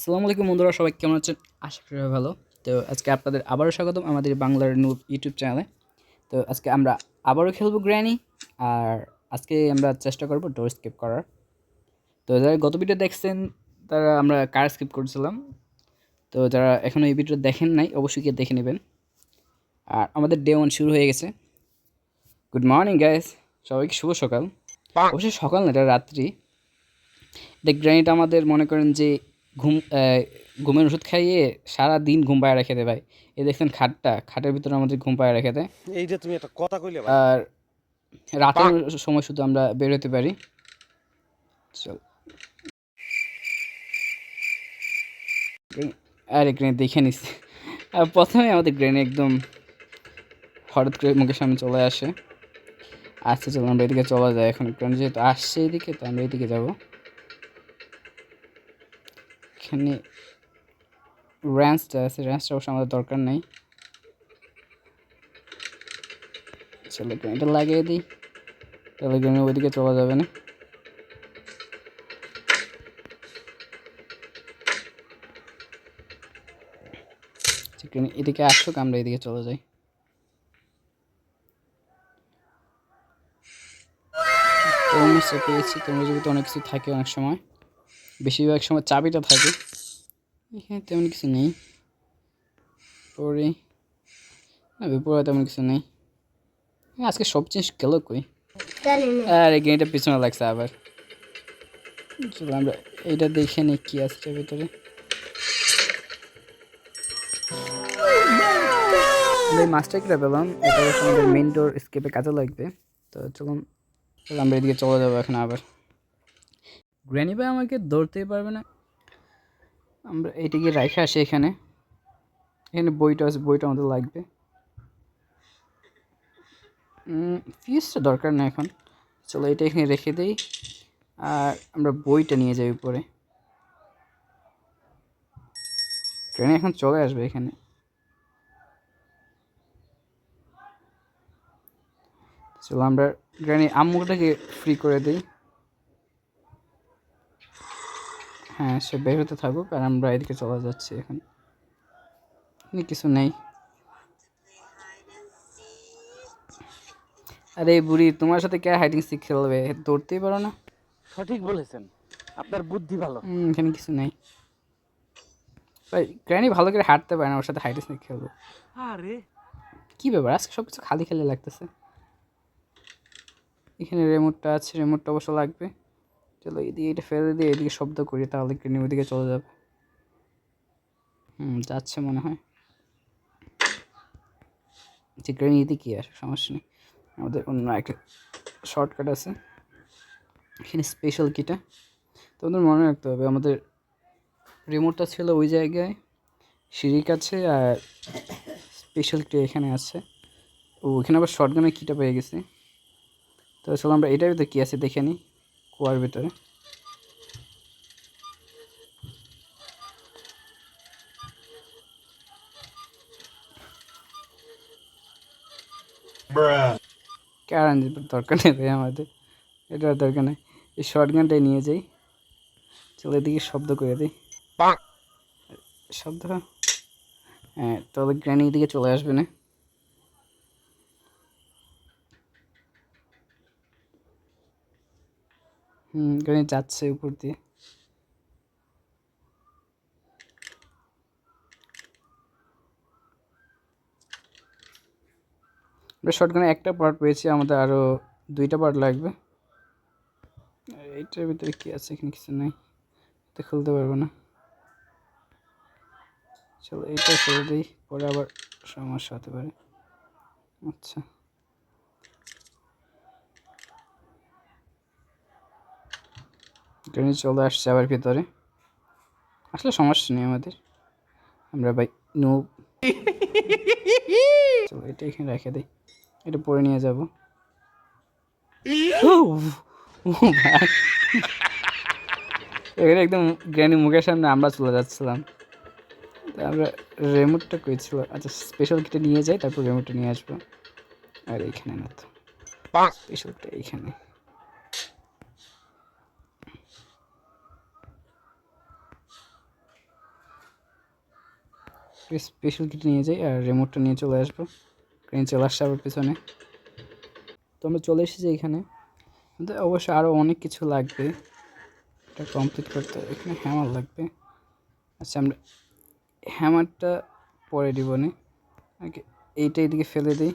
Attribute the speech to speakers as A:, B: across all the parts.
A: আসসালামু আলাইকুম বন্ধুরা সবাই কেমন আছেন? আশা করি ভালো। তো আজকে আপনাদের আবারও স্বাগতম আমাদের বাংলার ইউটিউব চ্যানেলে। তো আজকে আমরা আবারও খেলব গ্র্যানি আর আজকে আমরা চেষ্টা করব ডোর স্কিপ করার। তো যারা গত ভিডিও দেখছেন তারা আমরা কার স্কিপ করেছিলাম? তো যারা এখনও এই ভিডিও দেখেন নাই অবশ্যই গিয়ে দেখে নেবেন। আর আমাদের ডে ওয়ান শুরু হয়ে গেছে। গুড মর্নিং গাইস সবাইকে শুভ সকাল। অবশ্যই সকাল না এটা রাত্রি। এটা গ্র্যানিটা আমাদের মনে করেন যে ঘুম ঘুমের ওষুধ খাইয়ে সারা দিন ঘুম পায়ে রেখে দেয় ভাই। এই দেখছেন খাটটা খাটের ভিতরে আমাদের ঘুম পায়ে রেখে দেয়
B: এই যে তুমি একটা কথা কইলে ভাই।
A: আর রাতের সময় শুধু আমরা বের হতে পারি। চল। আরে গ্রেন দেখে নিস। আর প্রথমে আমাদের গ্রেন একদম হঠাৎ করে মুখের সামনে চলে আসে। আসছে চলো আমরা এদিকে চলা যায় এখন। কারণ যেহেতু আসছে এদিকে তো আমরা এদিকে যাব। এখানে র্যান্সটা আছে র্যান্সটা অবশ্য আমাদের দরকার নেই। গ্রেনটা লাগিয়ে দিই গ্রেনের ওইদিকে চলা যাবে না। এদিকে আসুক, আমরা এদিকে চলে যাই। পেয়েছি তরমুজের ভিতরে অনেক কিছু থাকে অনেক সময়। বেশিরভাগ সময় চাবিটা থাকে। এখানে তেমন কিছু নেই। পরে না বিপরে তেমন কিছু নেই। হ্যাঁ, আজকে সব জিনিস গেল কই? আর এই গেমটা পিছনে লাগছে আবার। চলো আমরা এইটা দেখে নিই কি আছে ভিতরে। এই মাছটা কিনে পেলাম। এটা আমাদের মেন ডোর স্কেপে কাজে লাগবে। তো চলুন চলো আমরা এদিকে চলে যাব এখন আবার। গ্র্যানি ভাই আমাকে ধরতেই পারবে না। আমরা এইটাকে রাখে আসি এখানে। এখানে বইটা আছে বইটা আমাদের লাগবে। ফিসটা দরকার না এখন। চলো এটা এখানে রেখে দিই। আর আমরা বইটা নিয়ে যাই উপরে। ট্রেনে এখন চলে আসবে এখানে। চলো আমরা গ্রানি আম্মুটাকে ফ্রি করে দিই। হ্যাঁ সে বের হতে থাকুক আর আমরা এদিকে চলে যাচ্ছি এখন। কিছু নেই। আরে বুড়ি তোমার সাথে কে হাইডিং সিক খেলবে? দৌড়তেই পারো না।
B: সঠিক বলেছেন। আপনার বুদ্ধি ভালো।
A: হুম, এখানে কিছু নেই। ভাই গ্র্যানি ভালো করে হাঁটতে পারে না ওর সাথে হাইডিং সিক খেলব।
B: আরে।
A: কী ব্যাপার? আজকে সব কিছু খালি খালি লাগতেছে। এখানে রিমোটটা আছে রিমোটটা অবশ্য লাগবে। চলো এদিকে এটা ফেলে দিয়ে এদিকে শব্দ করি, তাহলে গ্রেনি ওদিকে চলে যাবে। হুম, যাচ্ছে মনে হয়। যে গ্রেনি এদিকে আসে, সমস্যা নেই। আমাদের অন্য একটা শর্টকাট আছে। এখানে স্পেশাল কিটা তোমাদের মনে রাখতে হবে, আমাদের রিমোটটা ছিল ওই জায়গায়, সিঁড়ির কাছে আর স্পেশাল কিটা এখানে আছে। ও, এখানে আবার শর্টগানের কিটা পেয়ে গেছি। তো চলো আমরা এটার ভিতরে কী আছে, দেখে নিই। কুয়ার ভিতরে। কারণ দরকার নেই আমাদের। এটার দরকার নেই। এই শর্ট গানটাই নিয়ে যাই। চলো এদিকে শব্দ করে দিই। শব্দ? হ্যাঁ তাহলে গ্র্যানি দিকে চলে আসবে না। হুম গ্র্যানি যাচ্ছে উপর দিয়ে। আমরা শর্টগানে একটা পার্ট পেয়েছি, আমাদের আরও দুইটা পার্ট লাগবে। এইটার ভিতরে কি আছে, এখানে কিছু নেই। এটা খুলতে পারব না। চলো, এইটা ফেলে দিই, পরে আবার সমস্যা হতে পারে। আচ্ছা। ট্রেনে চলে আসছে আবার ভিতরে? আসলে সমস্যা নেই আমাদের। আমরা ভাই নো চলো এটা এখানে রেখে দিই। এটা পরে নিয়ে যাব। এখানে একদম গ্র্যানি মুখের সামনে আমরা চলে যাচ্ছিলাম। আমরা রেমোটটা করেছিল আচ্ছা স্পেশাল কিটে নিয়ে যাই তারপর রেমোটটা নিয়ে আসব। আর এইখানে না তো। স্পেশালটা এইখানে স্পেশাল কিট নিয়ে যাই আর রিমোটটা নিয়ে চলে আসব। ট্রেন চলে আসছে আবার পিছনে। তো আমরা চলে এসেছি এখানে। কিন্তু অবশ্যই আরও অনেক কিছু লাগবে। এটা কমপ্লিট করতে এখানে হ্যামার লাগবে। আচ্ছা আমরা হ্যামারটা পরে দিব নি। এইটা এদিকে ফেলে দিই।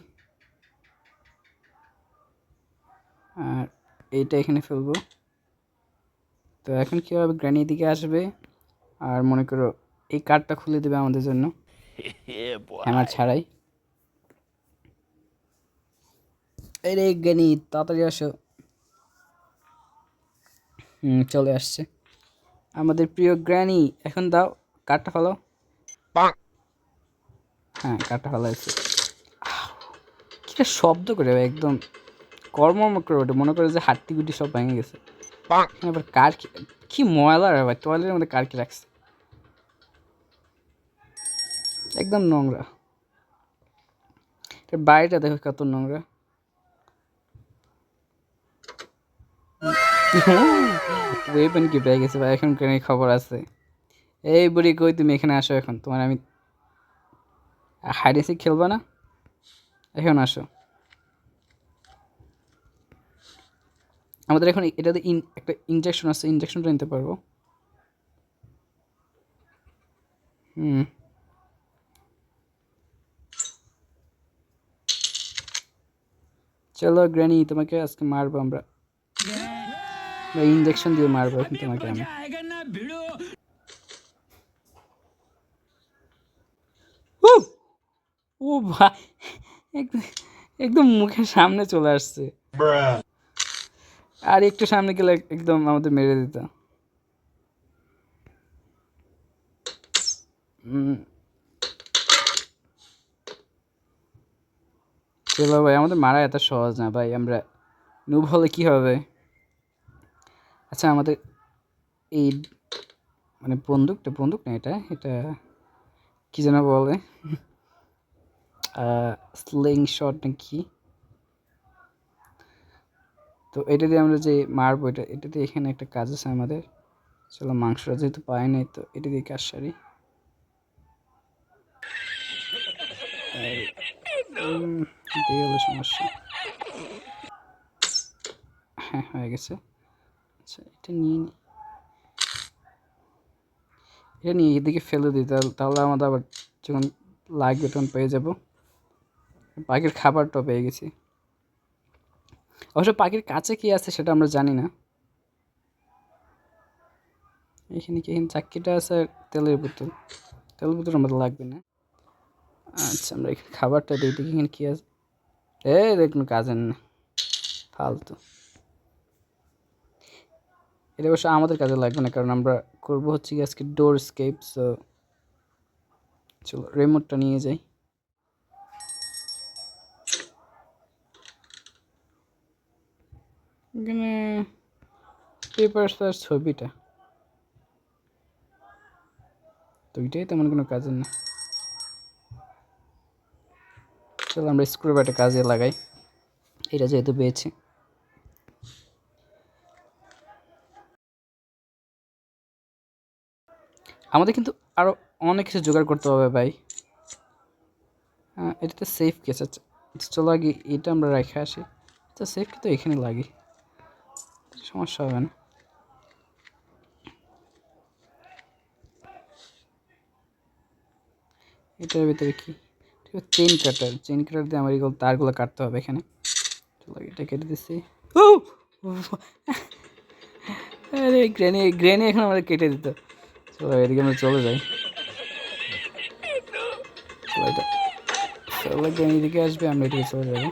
A: আর এইটা এখানে ফেলব। তো এখন কী হবে গ্র্যানি দিকে আসবে? আর মনে করো এই কার্ডটা খুলে দেবে আমাদের জন্য। হ্যামার ছাড়াই? এই রে গ্র্যানি তাড়াতাড়ি আসো। হুম চলে আসছে। আমাদের প্রিয় গ্র্যানি এখন দাও কার্ডটা ফেলো। হ্যাঁ কার্ডটা ফেলাইছে। কিটা শব্দ করে ভাই, একদম কর্মম করে ওঠে মনে করে যে হাড্ডি গুটি সব ভেঙে গেছে। এখানে আবার কার কি কি ময়লা রে ভাই টয়লেটের মধ্যে কার কি রাখছে? একদম নোংরা। বাড়িটা দেখো কত নোংরা। ওয়েপন কি পেয়ে গেছে ভাই? এখন কেন খবর আছে? এই বুড়ি কই তুমি এখানে আসো এখন? তোমার আমি হাইডেসি খেলবা না? এখন আসো। আমাদের এখন এটাতে ইন, একটা ইনজেকশন আছে ইনজেকশনটা নিতে পারব। হুম। চলো গ্র্যানি, তোমাকে আজকে মারবো আমরা। ইনজেকশন দিয়ে মারবো এখন তোমাকে আমি। ও ভাই একদম মুখের সামনে চলে আসছে। আর একটু সামনে গেলে একদম আমাদের মেরে দিত। উম। চলো ভাই আমাদের মারা এত সহজ না ভাই, আমরা নুব হলে কি হবে? আচ্ছা আমাদের এই মানে বন্দুকটা, বন্দুক না এটা? এটা কি যেন বলে? স্লিং শট না নাকি তো এটা দিয়ে আমরা যে মারবো, এটা এটা দিয়ে এখানে একটা কাজ আছে আমাদের। চলো, মাংসটা যেহেতু পাই নাই, তো এটা দিয়ে কাজ সারি। এই, হলো সমস্যা। হ্যাঁ হয়ে গেছে। আচ্ছা এটা নিয়ে নি। এটা নিয়ে এদিকে ফেলে দিই তাহলে আমাদের আবার যখন লাগবে তখন পেয়ে যাব। পাখির খাবারটাও পেয়ে গেছি। অবশ্য পাখির কাছে কি আছে সেটা আমরা জানি না। এখানে কি এখানে চাক্কিটা আছে তেলের বোতল। তেলের বোতল আমাদের লাগবে না। আচ্ছা আমরা এখানে খাবারটা দিই দেখি এখানে কী আছে। এ দেখুন কাজের না, ফালতু। এটা অবশ্য আমাদের কাজে লাগবে না, কারণ আমরা করব হচ্ছে কি আজকে ডোর স্কেপ সো চলো রিমোটটা নিয়ে যাই। এখানে পেপার আর ছবিটা। তো ওইটাই তেমন কোনো কাজের না। চলো আমরা স্ক্রু ব্যাটে কাজে লাগাই। এটা যেহেতু পেয়েছি। আমাদের কিন্তু আরও অনেক কিছু জোগাড় করতে হবে ভাই। হ্যাঁ এটা তো সেফ কেস আচ্ছা চলো আগে এটা আমরা রেখে আসি। তো সেফ তো এখানে লাগি। সমস্যা হবে না। এটার ভিতরে কি? আছে চেন কাটার চেন কাটার দিয়ে আমার এগুলো তারগুলো কাটতে হবে এখানে। চলো এটা কেটে দিচ্ছি। ও! আরে গ্রেনি গ্রেনি এখন আমাদের কেটে দিত। চলো এদিকে আমরা চলে যাই। চলো এটা এদিকে আসবে, আমরা এদিকে চলে যাব।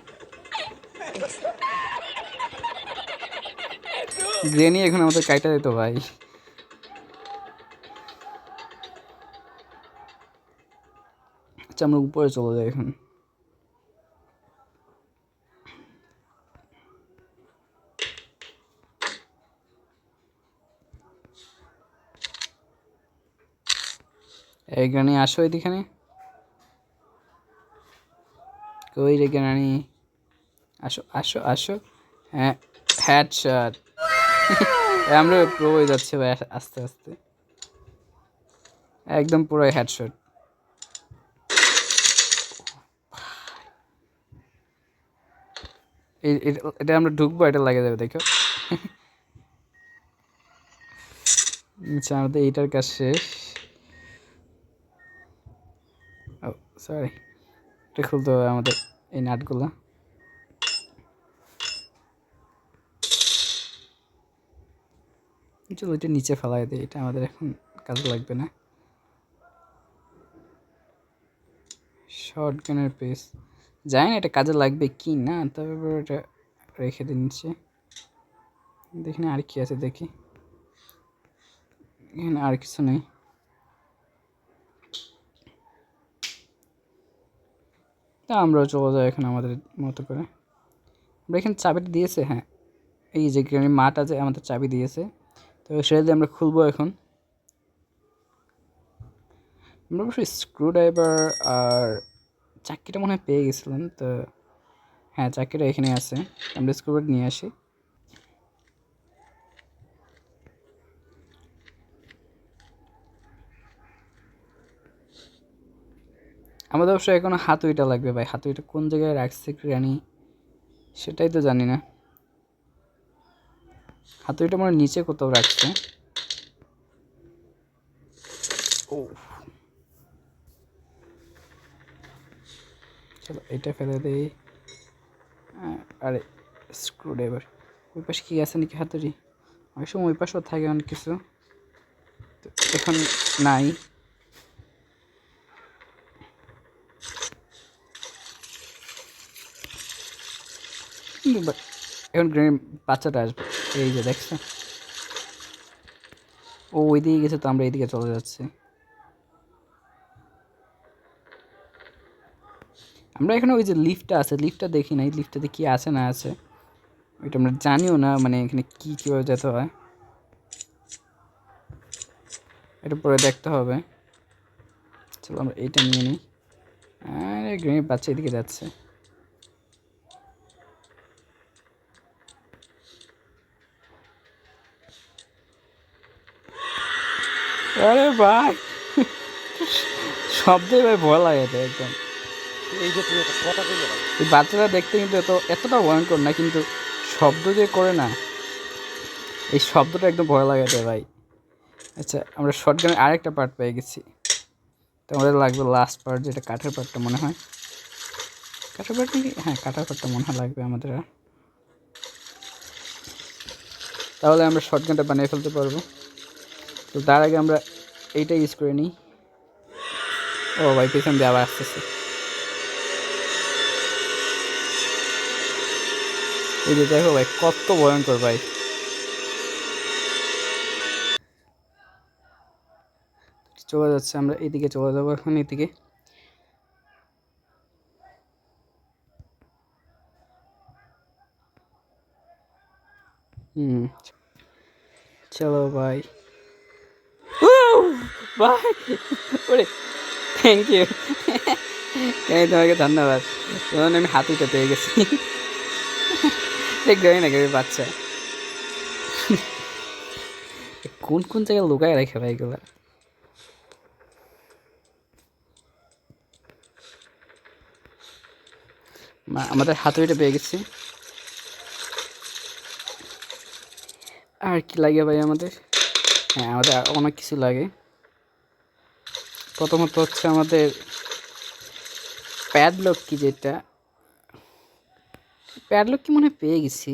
A: গ্রেনি এখন আমাদের কাইটা দিত, ভাই। আচ্ছা আমরা উপরে চলে যাই এখন এই গ্রানি আসো এদিখানে কই রে গ্রানি আসো আসো আসো হ্যাঁ হ্যাড শট আমরা প্রো হয়ে যাচ্ছে ভাই আস্তে আস্তে একদম পুরো হেডশট এটা- আমরা ঢুকবো, এটা লাগে যাবে দেখো। আচ্ছা আমাদের এইটার কাজ শেষ। সরি এটা খুলতে হবে আমাদের এই নাটগুলো। চলো এটা নিচে ফেলাই দিই, এটা আমাদের এখন কাজে লাগবে না। শর্ট গানের পেস জানি না এটা কাজে লাগবে কি না এবার এটা রেখে দিন দেখি না আর কি আছে, দেখি। এখানে আর কিছু নেই। তা আমরাও চলে যাই এখন আমাদের মতো করে। আমরা এখানে চাবিটা দিয়েছে হ্যাঁ। এই যে গ্রামে মাঠ আছে, আমাদের চাবি দিয়েছে। তো সেটা দিয়ে আমরা খুলবো এখন। আমরা অবশ্যই স্ক্রু ড্রাইভার আর চাক্কিটা মনে হয় পেয়ে গেছিলাম, তো হ্যাঁ চাকরিটা এখানে আছে। আমরা ড্রাইভার নিয়ে আসি। আমাদের অবশ্য এখনও হাতুইটা লাগবে ভাই। হাতুইটা কোন জায়গায় রাখছে রানি সেটাই তো জানি না। হাতুইটা মনে নিচে কোথাও রাখছে। চলো, এটা ফেলে দিই। আরে স্ক্রু ড্রাইভার ওই পাশে কি আছে নাকি হাতুড়ি? অনেক সময় ওই পাশেও থাকে অনেক কিছু। তো এখন নাই। এখন বাচ্চাটা আসবে। এই যে, দেখছ? ও ওই দিকে গেছে, তো আমরা এইদিকে চলে যাচ্ছি। আমরা এখানে ওই যে লিফটটা আছে, লিফটটা দেখি নাই, লিফটটাতে কি আছে না আছে। ওইটা আমরা জানিও না মানে এখানে কি, কীভাবে যেতে হয়। এটা পরে দেখতে হবে। চলো আমরা এইটা নিয়ে নিই। আরে গ্রেনের বাচ্চা এদিকে যাচ্ছে। আরে ভাই, শব্দে ভাই ভয় লাগে একদম।
B: এই
A: বাচ্চারা দেখতে কিন্তু এত এতটা ভয়ঙ্কর না, কিন্তু শব্দ যে করে না, এই শব্দটা একদম ভয় লাগে তো ভাই। আচ্ছা আমরা শর্ট গানের আরেকটা পার্ট পেয়ে গেছি। তো আমাদের লাগবে লাস্ট পার্ট যেটা কাঠের পার্টটা মনে হয়। কাঠের পার্ট নাকি হ্যাঁ কাঠের পার্টটা মনে হয় লাগবে আমাদের। তাহলে আমরা শর্ট গানটা বানিয়ে ফেলতে পারব। তো তার আগে আমরা এইটা ইউজ করে নিই। ও ভাই, পেছন দিয়ে আবার আসতেছে। এই যে দেখো ভাই কত ভয়ঙ্কর ভাই। চলে যাচ্ছে আমরা এদিকে চলে যাব এখন এদিকে। হুম চলো ভাই। ভাই ওরে থ্যাংক ইউ তোমাকে ধন্যবাদ। তখন আমি হাতুটা পেয়ে গেছি। দেখবে না কেউ বাচ্চা। কোন কোন জায়গায় লুকায় রাখে ভাই এগুলা? আমাদের হাতুড়িটা পেয়ে গেছি। আর কি লাগে ভাই আমাদের? হ্যাঁ আমাদের অনেক কিছু লাগে। প্রথমত হচ্ছে আমাদের প্যাডলক কি যেটা? প্যাডলক কি মনে পেয়ে গেছি।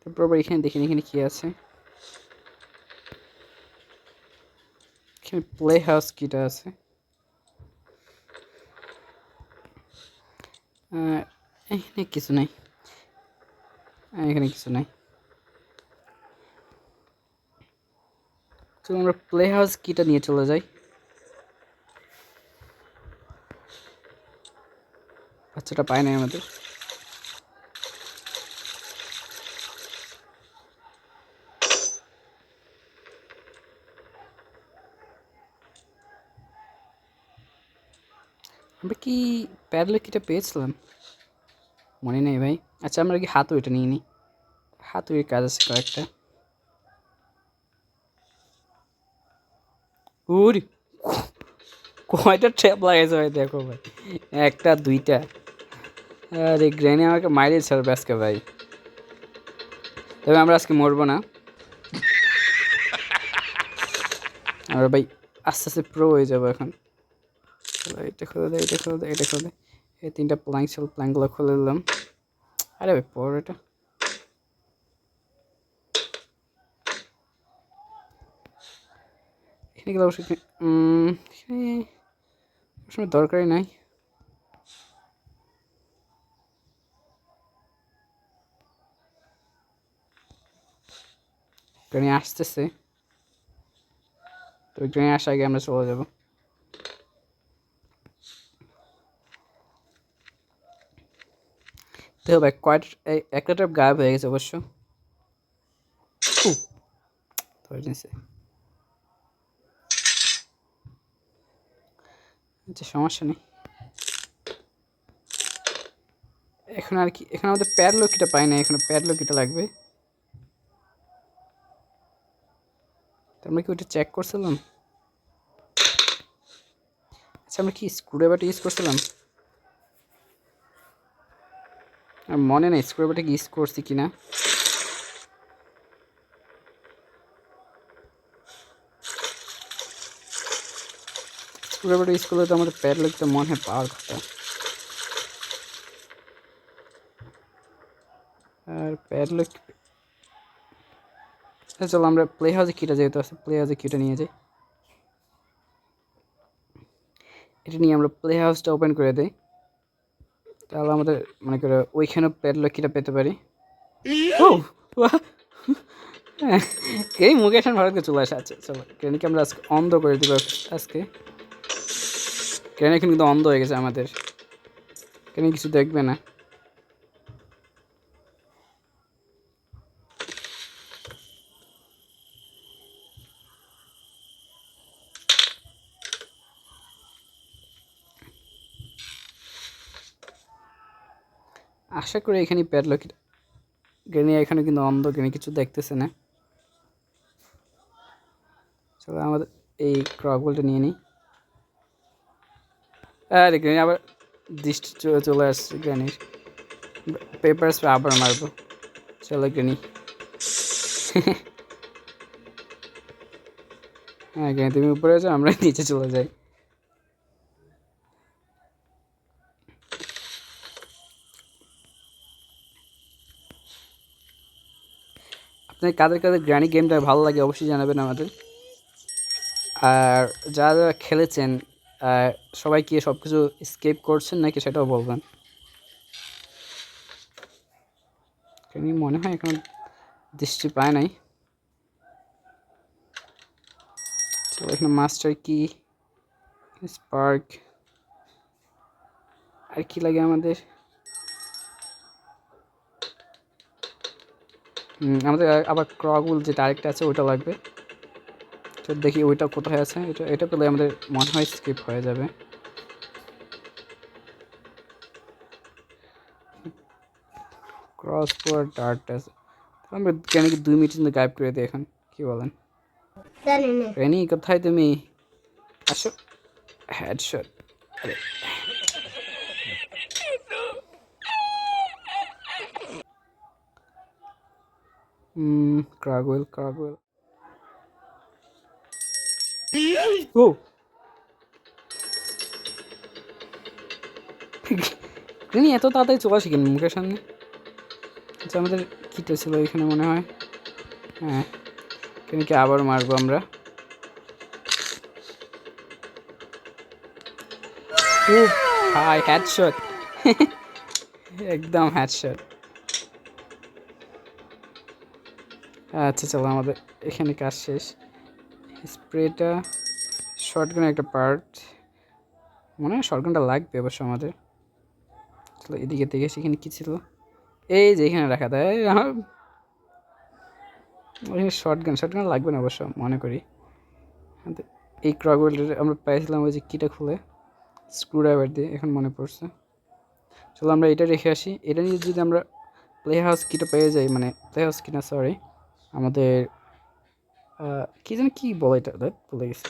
A: তারপর এখানে দেখেন, এখানে কি আছে? এখানে প্লে হাউস কিটা আছে। এখানে কিছু নাই। এখানে কিছু নাই। চলো আমরা প্লে হাউস কিটা নিয়ে চলে যাই। বাচ্চাটা পায় নাই আমাদের। আমরা কি প্যাডলে কিটা পেয়েছিলাম? মনে নেই ভাই। আচ্ছা আমরা কি হাতু এটা নিয়ে নিই হাতুড়ির কাজ আছে কয়েকটা। উরি, কয়টা ট্র্যাপ লাগাইছে ভাই দেখো ভাই। একটা, দুইটা। আরে, গ্রেনি আমাকে মাইরে ছাড়বে আজকে ভাই। তবে আমরা আজকে মরবো না। আমরা ভাই আস্তে আস্তে প্রো হয়ে যাব এখন। চলো, এটা খুলে দেয় এটা খুলে দেয় এটা খুলে দেয় এই তিনটা প্ল্যাঙ্ক ছিল প্ল্যাঙ্কগুলো খুলে দিলাম। আরে ভাই পর এটা। এখানে গেলে অবশ্যই দরকারই নাই। ট্রেনে আসতেছে। তো ট্রেনে আসার আগে আমরা চলে যাব। তো ভাই কয়েক একটা ট্যাপ গায়েব হয়ে গেছে অবশ্য সমস্যা নেই। এখন আর কি, এখন আমাদের প্যাডলকিটা পাই না, এখন প্যাডলকিটা লাগবে। আমরা কি ওইটা চেক করছিলাম? আচ্ছা আমরা কি স্ক্রুড্রাইভারটা ইউজ করছিলাম আর মনে নেই স্ক্রুড্রাইভারটা কি ইউজ করছি কি না স্ক্রুড্রাইভারটা ইউজ করলে তো আমাদের প্যাডলকটা মনে হয় পাওয়ার কথা আর প্যাডলক আচ্ছা চলো আমরা প্লে হাউসে কিটা যেহেতু আছে প্লে হাউসে কিটা নিয়ে যাই। এটা নিয়ে আমরা প্লে হাউসটা ওপেন করে দিই। তাহলে আমাদের মনে করে ওইখানেও প্যাডলকিটা পেতে পারি। ও! বাহ! হ্যাঁ, এই মুকেশন ভারতকে চলে আসা আছে। চলো ক্রেনিকে আমরা আজকে অন্ধ করে দিব আজকে। ট্রেনে এখন কিন্তু অন্ধ হয়ে গেছে আমাদের। ট্রেনে কিছু দেখবে না। আশা করি এখানে প্যাডলক গ্রেনি এখানে কিন্তু অন্ধ গ্রেনি কিছু দেখতেছে না। চলো আমাদের এই ক্রকবলটা নিয়ে নিই। আরে গ্রেনি আবার দৃষ্টি চলে আসছে গ্রেনির পেপার স্প্রে আবার মারবো। চলো গ্রেনি হ্যাঁ গ্রেনি তুমি উপরে আছো আমরা নিচে চলে যাই। আপনার কাদের কাদের গ্রানি গেমটা ভালো লাগে অবশ্যই জানাবেন আমাদের। আর যারা যারা খেলেছেন সবাই কি সব কিছু স্কেপ করছেন নাকি সেটাও বলবেন। কেন মনে হয় এখন দৃষ্টি পায় নাই। তো এখানে মাস্টার কি স্পার্ক আর কি লাগে আমাদের? আমাদের আবার ক্রগুল যেটা আরেকটা আছে ওইটা লাগবে। তো দেখি ওইটা কোথায় আছে। এটা এটা পেলে আমাদের মনে হয় স্কিপ হয়ে যাবে। ক্রস পর ডার্ট আছে আমরা কেন কি দুই মিনিট কিন্তু গায়েব করে দিই এখন? কি বলেন? রেনি কোথায় তুমি? আসো। হেডশট আরে হুম ক্রাগওয়েল ক্রাগওয়েল ও। রিনি এত তাড়াতাড়ি চলে আসে কেন মুখের সামনে? আচ্ছা আমাদের কিটা ছিল এখানে মনে হয়। হ্যাঁ কেনকি আবার মারবো আমরা? হাই হেডশট একদম হেডশট আচ্ছা চলো আমাদের এখানে কাজ শেষ। স্প্রেটা শর্টগান একটা পার্ট মনে হয় শর্টগানটা লাগবে অবশ্য আমাদের। চলো এদিকে দেখে সেখানে কী ছিল। এই যে এখানে রাখা দেয় আমার ওইখানে শর্টগান শর্টগান লাগবে না অবশ্য, মনে করি। এই ক্রগওয়েলটা আমরা পাইছিলাম ওই যে কিটা খুলে। স্ক্রুড্রাইভার দিয়ে, এখন মনে পড়ছে। চলো আমরা এটা রেখে আসি। এটা নিয়ে যদি আমরা প্লে হাউস কিটা পেয়ে যাই মানে প্লে হাউস কিনা সরি আমাদের কি যেন কি বলে এটা? ভুলে গেছি।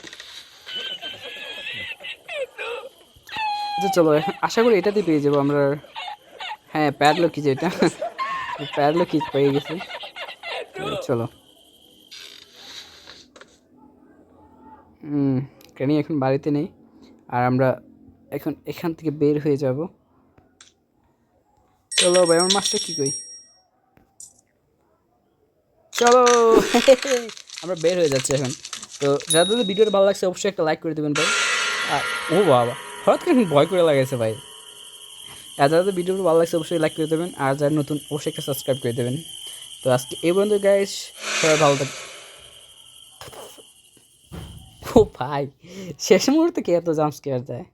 A: আচ্ছা চলো, আশা করি এটাতে পেয়ে যাব আমরা। হ্যাঁ প্যাডলো কি যেটা। প্যাডলো কি পেয়ে গেছি। চলো। ক্রেনি এখন বাড়িতে নেই। আর আমরা এখন এখান থেকে বের হয়ে যাব। চলো ভাই আমার মাছটা কী কই চলো। আমরা বের হয়ে যাচ্ছি এখন। তো যাদের ভিডিওটা ভালো লাগছে, অবশ্যই একটা লাইক করে দেবেন ভাই। আর, ও বাবা, হঠাৎ করে ভয় করে লাগাইছে ভাই। আর যাদের ভিডিওটা ভালো লাগছে, অবশ্যই লাইক করে দেবেন। আর যারা নতুন, অবশ্যই একটা সাবস্ক্রাইব করে দেবেন। তো আজকে এই পর্যন্ত গাইস সবাই ভালো থাক ও ভাই, শেষ মুহূর্তে কে এত জাম্প স্কেয়ার দেয়?